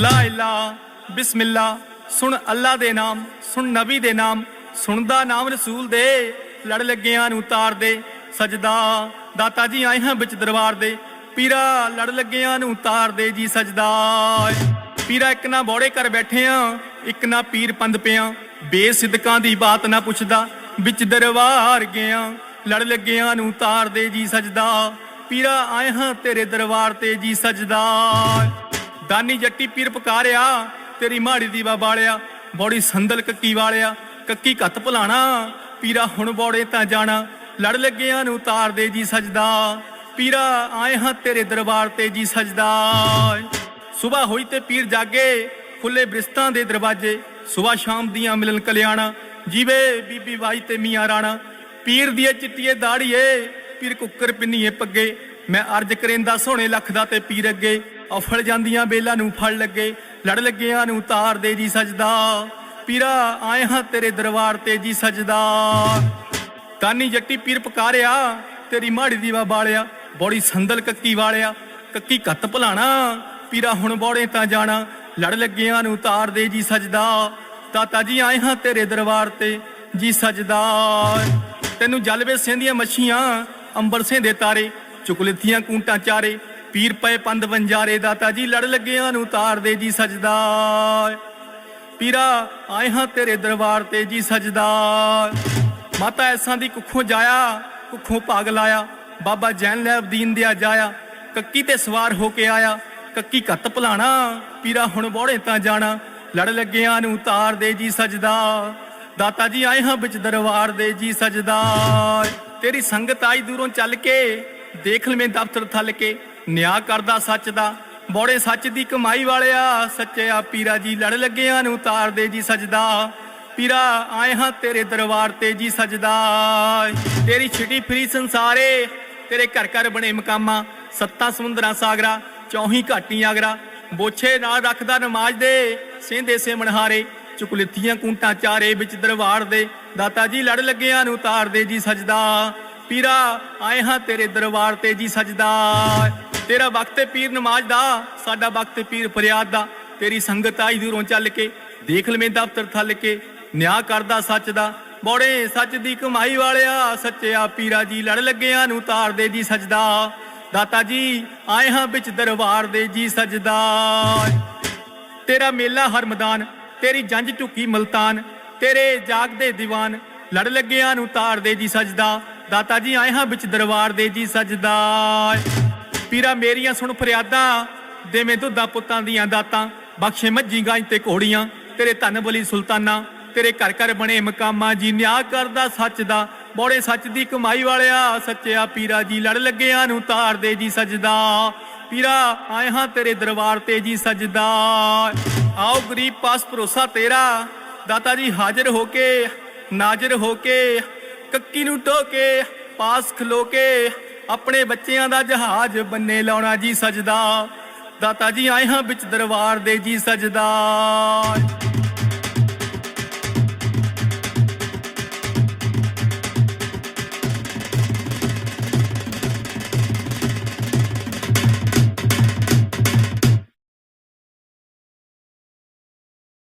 ਲਾ ਇਲਾ, ਬਿਸਮਿਲ੍ਲਾ, ਸੁਣ ਅੱਲਾ ਦੇ ਨਾਮ, ਸੁਣ ਨਬੀ ਦੇ ਨਾਮ, ਸੁਣਦਾ ਨਾਮ ਰਸੂਲ ਦੇ, ਲੜ ਲੱਗਿਆਂ ਨੂੰ ਤਾਰ ਦੇ, ਸਜਦਾ, ਦਾਤਾ ਜੀ ਆਏ ਹਾਂ ਵਿੱਚ ਦਰਬਾਰ ਦੇ, ਪੀਰਾ ਲੜ ਲੱਗਿਆਂ ਨੂੰ ਤਾਰ ਦੇ ਜੀ ਸਜਦਾ। ਪੀਰਾ ਇੱਕ ਨਾ ਬੋੜੇ ਕਰ ਬੈਠੇ ਆ, ਇੱਕ ਨਾ ਪੀਰ ਪੰਦ ਪਿਆ, ਬੇਸਿਦਕਾਂ ਦੀ ਬਾਤ ਨਾ ਪੁੱਛਦਾ, ਵਿੱਚ ਦਰਬਾਰ ਗਿਆ ਲੜ ਲੱਗਿਆਂ ਨੂੰ ਤਾਰ ਦੇ ਜੀ ਸਜਦਾ। ਪੀਰਾ ਆਏ ਹਾਂ ਤੇਰੇ ਦਰਬਾਰ ਤੇ ਜੀ ਸਜਦਾ। ਦਾਨੀ ਜੱਟੀ ਪੀਰ ਪਕਾਰਿਆ, ਤੇਰੀ ਮਾੜੀ ਦੀ ਬਾਲਿਆ, ਬੋੜੀ ਸੰਦਲ ਕੱਕੀ ਵਾਲਿਆ, ਕੱਕੀ ਕੱਤ ਭੁਲਾਣਾ, ਪੀਰਾ ਹੁਣ ਬੋੜੇ ਤਾਂ ਜਾਣਾ, ਲੜ ਲੱਗਿਆਂ ਨੂੰ ਤਾਰ ਦੇ ਜੀ ਸਜਦਾ, ਪੀਰਾ ਆਏ ਹਾਂ ਤੇਰੇ ਦਰਬਾਰ ਤੇ ਜੀ ਸਜਦਾ। ਸਵੇਰ ਹੋਈ ਤੇ ਪੀਰ ਜਾਗੇ, ਖੁੱਲੇ ਬ੍ਰਿਸਤਾਂ ਦੇ ਦਰਵਾਜੇ ਸਵੇਰ ਸ਼ਾਮ ਦੀਆਂ ਮਿਲਨ ਕਲਿਆਣਾ, ਜੀਵੇ ਬੀਬੀ ਬਾਈ ਤੇ ਮੀਆਂ ਰਾਣਾ, ਪੀਰ ਦੀਏ ਚਿੱਟੀਏ ਦਾੜੀਏ, ਪੀਰ ਕੁੱਕਰ ਪਿੰਨੀਏ ਪੱਗੇ, ਮੈਂ ਅਰਜ ਕਰੇਂਦਾ ਸੋਹਣੇ ਲੱਖ ਦਾ ਤੇ ਪੀਰ ਅੱਗੇ ਅਫਲ ਜਾਂਦੀਆਂ ਬੇਲਾਂ ਨੂੰ ਫੜ ਲੱਗੇ, ਲੜ ਲੱਗਿਆਂ ਨੂੰ ਤਾਰ ਦੇ ਜੀ ਸਜਦਾ। ਪੀਰਾ, ਆਏ ਹਾਂ ਤੇਰੇ ਦਰਬਾਰ ਤੇ ਜੀ ਸਜਦਾ। ਕਾਨੀ ਜੱਟੀ ਪੀਰ ਪੁਕਾਰਿਆ, ਤੇਰੀ ਮਾੜੀ ਦੀਵਾ ਬਾਲਿਆ, ਬੋੜੀ ਸੰਦਲ ਕੱਕੀ ਵਾਲਿਆ, ਕੱਕੀ ਕੱਤ ਭਲਾਣਾ। ਪੀਰਾ, ਹੁਣ ਬੋੜੇ ਤਾਂ ਜਾਣਾ, ਲੜ ਲੱਗਿਆਂ ਨੂੰ ਤਾਰ ਦੇ ਜੀ ਸਜਦਾ। ਤਾਤਾ ਜੀ, ਆਏ ਹਾਂ ਤੇਰੇ ਦਰਬਾਰ ਤੇ ਜੀ ਸਜਦਾ। ਤੈਨੂੰ ਜਲਵੇ ਸਿੰਦੀਆਂ ਮੱਛੀਆਂ, ਅੰਬਰ ਦੇ ਤਾਰੇ ਚੁਕਲਥੀਆਂ ਕੂੰਟਾਂ ਚਾਰੇ ਪੀਰ ਪਏ ਪੰਦ ਬੰਜਾਰੇ ਦਾਤਾ ਜੀ ਲੜ ਲੱਗਿਆਂ ਨੂੰ ਤਾਰ ਦੇ ਜੀ ਸਜਦਾ। ਪੀਰਾ, ਆਏ ਹਾਂ ਤੇਰੇ ਦਰਬਾਰ ਤੇ ਜੀ ਸਜਦਾ। ਮਾਤਾ ਐਸਾਂ ਦੀ ਕੁੱਖੋਂ ਜਾਇਆ, ਕੁੱਖੋਂ ਭਾਗ ਲਾਇਆ। ਬਾਬਾ ਜੈਨ ਲੈਬ ਦੀਨ ਦਿਆ ਜਾਇਆ। ਕੱਕੀ ਤੇ ਸਵਾਰ ਹੋ ਕੇ ਆਇਆ। ਕੱਕੀ ਕੱਤ ਭਲਾਣਾ, ਪੀਰਾ ਹੁਣ ਬੋੜੇ ਤਾਂ ਜਾਣਾ। ਲੜ ਲੱਗਿਆਂ ਨੂੰ ਤਾਰ ਦੇ ਜੀ ਸਜਦਾ। ਦਾਤਾ ਜੀ, ਆਏ ਹਾਂ ਵਿੱਚ ਦਰਬਾਰ ਦੇ ਜੀ ਸਜਦਾ। ਤੇਰੀ ਸੰਗਤ ਆਈ ਦੂਰੋਂ ਚੱਲ ਕੇ, ਦੇਖ ਲਵੇਂ ਦਫ਼ਤਰ ਥੱਲ ਕੇ। ਨਿਆ ਕਰਦਾ ਸੱਚ ਦਾ, ਬੋੜੇ ਸੱਚ ਦੀ ਕਮਾਈ ਵਾਲਿਆ, ਸੱਚਿਆ ਪੀਰਾ ਜੀ ਲੜ ਲੱਗਿਆਂ ਨੂੰ ਤਾਰ ਦੇ ਜੀ ਸਜਦਾ। ਪੀਰਾ, ਆਏ ਹਾਂ ਤੇਰੇ ਦਰਬਾਰ ਤੇ ਜੀ ਸਜਦਾ। ਤੇਰੀ ਛਿਟੀ ਫਰੀ ਸੰਸਾਰੇ, ਤੇਰੇ ਘਰ ਘਰ ਬਣੇ ਮਕਾਮਾਂ, ਸੱਤਾ ਸਮੁੰਦਰਾਂ ਸਾਗਰਾ, ਚੌਹੀ ਘਾਟੀ ਆਗਰਾ। ਬੋਛੇ ਨਾਲ ਰੱਖਦਾ ਨਮਾਜ਼ ਦੇ ਸਿੰਦੇ ਸੇ ਮਨਹਾਰੇ ਚੁਕਲਿੱਥੀਆਂ ਕੁੰਟਾਂ ਚਾਰੇ ਵਿੱਚ ਦਰਬਾਰ ਦੇ। ਦਾਤਾ ਜੀ ਲੜ ਲੱਗਿਆਂ ਨੂੰ ਤਾਰ ਦੇ ਜੀ ਸਜਦਾ। ਪੀਰਾ, ਆਏ ਹਾਂ ਤੇਰੇ ਦਰਬਾਰ ਤੇ ਜੀ ਸਜਦਾ। ਤੇਰਾ ਵਕਤ ਪੀਰ ਨਮਾਜ਼ ਦਾ, ਸਾਡਾ ਵਕਤ ਪੀਰ ਫਰਿਆਦ ਦਾ। ਤੇਰੀ ਸੰਗਤ ਆਈ ਦੂਰੋਂ ਚੱਲ ਕੇ, ਦੇਖ ਲਵੇਂ ਦਫ਼ਤਰ ਥੱਲ ਕੇ, ਨਿਆਂ ਕਰਦਾ ਸੱਚ ਦਾ। ਬੋੜੇ ਸੱਚ ਦੀ ਕਮਾਈ ਵਾਲਿਆ, ਸੱਚਿਆ ਪੀਰਾ ਜੀ ਲੜ ਲੱਗਿਆਂ ਨੂੰ ਤਾਰ ਦੇ ਜੀ ਸਜਦਾ। ਦਾਤਾ ਜੀ, ਆਏ ਹਾਂ ਵਿੱਚ ਦਰਬਾਰ ਦੇ ਜੀ ਸਜਦਾ। ਤੇਰਾ ਮੇਲਾ ਹਰ ਮੈਦਾਨ, ਤੇਰੀ ਜੰਜ ਢੁੱਕੀ ਮਲਤਾਨ। ਤੇਰੇ ਜਾਗਦੇ ਦੀਵਾਨ, ਲੜ ਲੱਗਿਆਂ ਨੂੰ ਤਾਰ ਦੇ ਜੀ ਸਜਦਾ। ਦਾਤਾ ਜੀ, ਆਏ ਹਾਂ ਵਿੱਚ ਦਰਬਾਰ ਦੇ ਜੀ ਸਜਦਾ। ਪੀਰਾ ਮੇਰੀਆਂ ਸੁਣ ਫਰਿਆਦਾਂ, ਦੇਵੇਂ ਦੁੱਧਾ ਪੁੱਤਾਂ ਦੀਆਂ ਦਾਤਾਂ, ਬਖਸ਼ੇ ਮੱਝੀ ਗਾਂ ਤੇ ਘੋੜੀਆਂ, ਤੇਰੇ ਧਨ ਬਲੀ ਸੁਲਤਾਨਾ, ਤੇਰੇ ਘਰ ਘਰ ਬਣੇ ਮਕਾਮਾਂ, ਜੀ ਨਿਆ ਕਰਦਾ ਸੱਚ ਦਾ ਬੋੜੇ ਸੱਚ ਦੀ ਕਮਾਈ ਵਾਲਿਆ, ਸੱਚਿਆ ਪੀਰਾ ਜੀ ਲੜ ਲੱਗਿਆਂ ਨੂੰ ਤਾਰ ਦੇ ਜੀ ਸਜਦਾ। ਪੀਰਾ, ਆਏ ਹਾਂ ਤੇਰੇ ਦਰਬਾਰ ਤੇ ਜੀ ਸਜਦਾ। ਆਓ ਗਰੀਬ ਪਾਸ ਭਰੋਸਾ ਤੇਰਾ, ਦਾਤਾ ਜੀ ਹਾਜ਼ਰ ਹੋ ਕੇ, ਨਾਜ਼ਰ ਹੋ ਕੇ, ਕੱਕੀ ਨੂੰ ਟੋਕੇ, ਪਾਸ ਖਲੋ ਕੇ ਆਪਣੇ ਬੱਚਿਆਂ ਦਾ ਜਹਾਜ਼ ਬੰਨੇ ਲਾਉਣਾ ਜੀ ਸਜਦਾ। ਦਾਤਾ ਜੀ, ਆਏ ਹਾਂ ਵਿੱਚ ਦਰਬਾਰ ਦੇ ਜੀ ਸਜਦਾ।